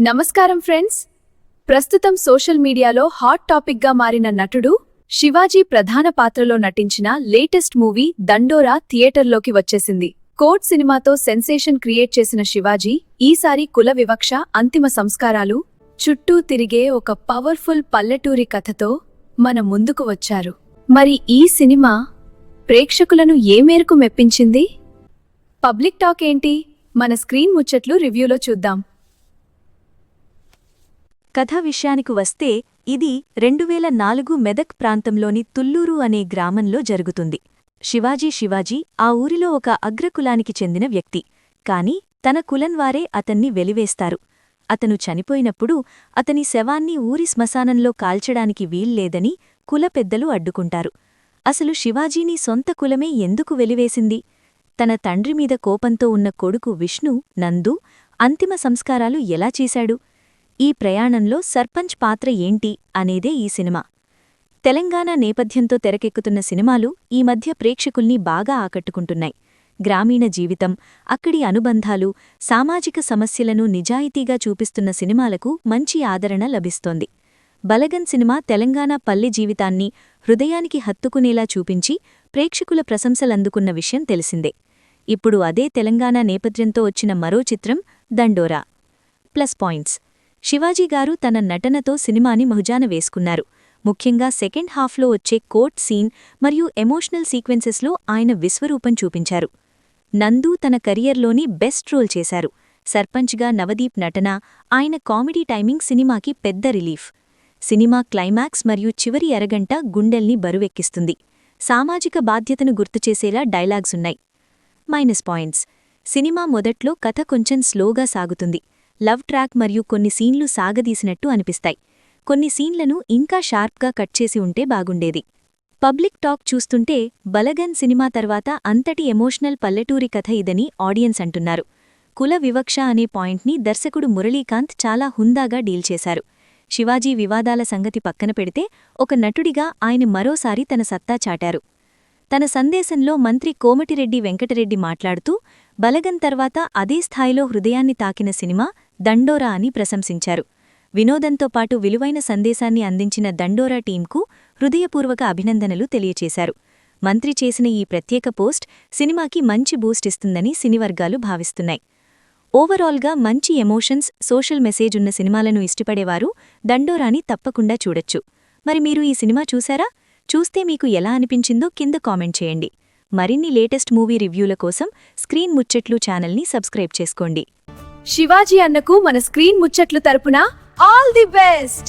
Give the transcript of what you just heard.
నమస్కారం ఫ్రెండ్స్. ప్రస్తుతం సోషల్ మీడియాలో హాట్ టాపిక్గా మారిన నటుడు శివాజీ ప్రధాన పాత్రలో నటించిన లేటెస్ట్ మూవీ దండోరా థియేటర్లోకి వచ్చేసింది. కోట్ సినిమాతో సెన్సేషన్ క్రియేట్ చేసిన శివాజీ ఈసారి కుల వివక్ష అంతిమ సంస్కారాలు చుట్టూ తిరిగే ఒక పవర్ఫుల్ పల్లెటూరి కథతో మన ముందుకు వచ్చారు. మరి ఈ సినిమా ప్రేక్షకులను ఏ మేరకు మెప్పించింది? పబ్లిక్ టాక్ ఏంటి? మన స్క్రీన్ ముచ్చట్లు రివ్యూలో చూద్దాం. కథ విషయానికి వస్తే ఇది రెండువేల నాలుగు మెదక్ ప్రాంతంలోని తుల్లూరు అనే గ్రామంలో జరుగుతుంది. శివాజీ శివాజీ ఆ ఊరిలో ఒక అగ్రకులానికి చెందిన వ్యక్తి. కాని తన కులంవారే అతన్ని వెలివేస్తారు. అతను చనిపోయినప్పుడు అతని శవాన్ని ఊరి శ్మశానంలో కాల్చడానికి వీల్లేదని కుల పెద్దలు అడ్డుకుంటారు. అసలు శివాజీని సొంత కులమే ఎందుకు వెలివేసింది? తన తండ్రిమీద కోపంతో ఉన్న కొడుకు విష్ణు నందు అంతిమ సంస్కారాలు ఎలా చేశాడు? ఈ ప్రయాణంలో సర్పంచ్ పాత్ర ఏంటి అనేదే ఈ సినిమా. తెలంగాణ నేపథ్యంతో తెరకెక్కుతున్న సినిమాలు ఈ మధ్య ప్రేక్షకుల్ని బాగా ఆకట్టుకుంటున్నాయి. గ్రామీణ జీవితం అక్కడి అనుబంధాలు సామాజిక సమస్యలను నిజాయితీగా చూపిస్తున్న సినిమాలకు మంచి ఆదరణ లభిస్తోంది. బలగన్ సినిమా తెలంగాణ పల్లె జీవితాన్ని హృదయానికి హత్తుకునేలా చూపించి ప్రేక్షకుల ప్రశంసలందుకున్న విషయం తెలిసిందే. ఇప్పుడు అదే తెలంగాణ నేపథ్యంతో వచ్చిన మరో చిత్రం దండోరా. Plus points. శివాజీగారు తన నటనతో సినిమాని మహుజాన వేసుకున్నారు. ముఖ్యంగా సెకండ్ హాఫ్లో వచ్చే కోర్ట్ సీన్ మరియు ఎమోషనల్ సీక్వెన్సెస్లో ఆయన విశ్వరూపం చూపించారు. నందు తన కెరియర్లోని బెస్ట్ రోల్ చేశారు. సర్పంచ్గా నవదీప్ నటన ఆయన కామెడీ టైమింగ్ సినిమాకి పెద్ద రిలీఫ్. సినిమా క్లైమాక్స్ మరియు చివరి అరగంట గుండెల్ని బరువెక్కిస్తుంది. సామాజిక బాధ్యతను గుర్తుచేసేలా డైలాగ్సున్నాయి మైనస్ పాయింట్స్. సినిమా మొదట్లో కథ కొంచెం స్లోగా సాగుతుంది. లవ్ ట్రాక్ మరియు కొన్ని సీన్లు సాగదీసినట్టు అనిపిస్తాయి. కొన్ని సీన్లను ఇంకా షార్ప్గా కట్ చేసి ఉంటే బాగుండేది. పబ్లిక్ టాక్ చూస్తుంటే బలగన్ సినిమా తర్వాత అంతటి ఎమోషనల్ పల్లెటూరి కథ ఇదని ఆడియన్స్ అంటున్నారు. కుల వివక్ష అనే పాయింట్ని దర్శకుడు మురళీకాంత్ చాలా హుందాగా డీల్ చేశారు. శివాజీ వివాదాల సంగతి పక్కన పెడితే ఒక నటుడిగా ఆయన మరోసారి తన సత్తా చాటారు. తన సందేశంలో మంత్రి కోమటిరెడ్డి వెంకటరెడ్డి మాట్లాడుతూ బలగన్ తర్వాత అదే స్థాయిలో హృదయాన్ని తాకిన సినిమా దండోరా అని ప్రశంసించారు. వినోదంతో పాటు విలువైన సందేశాన్ని అందించిన దండోరా టీంకు హృదయపూర్వక అభినందనలు తెలియచేశారు. మంత్రి చేసిన ఈ ప్రత్యేక పోస్ట్ సినిమాకి మంచి బూస్ట్ ఇస్తుందని సినివర్గాలు భావిస్తున్నాయి. ఓవరాల్గా మంచి ఎమోషన్స్ సోషల్ మెసేజ్ ఉన్న సినిమాలను ఇష్టపడేవారు దండోరాని తప్పకుండా చూడొచ్చు. మరి మీరు ఈ సినిమా చూసారా చూస్తే మీకు ఎలా అనిపించిందో కింద కామెంట్ చేయండి. మరిన్ని లేటెస్ట్ మూవీ రివ్యూల కోసం స్క్రీన్ ముచ్చట్లు ఛానల్ని సబ్స్క్రైబ్ చేసుకోండి. శివాజీ అన్నకు మన స్క్రీన్ ముచ్చట్లు తరపున ఆల్ ది బెస్ట్!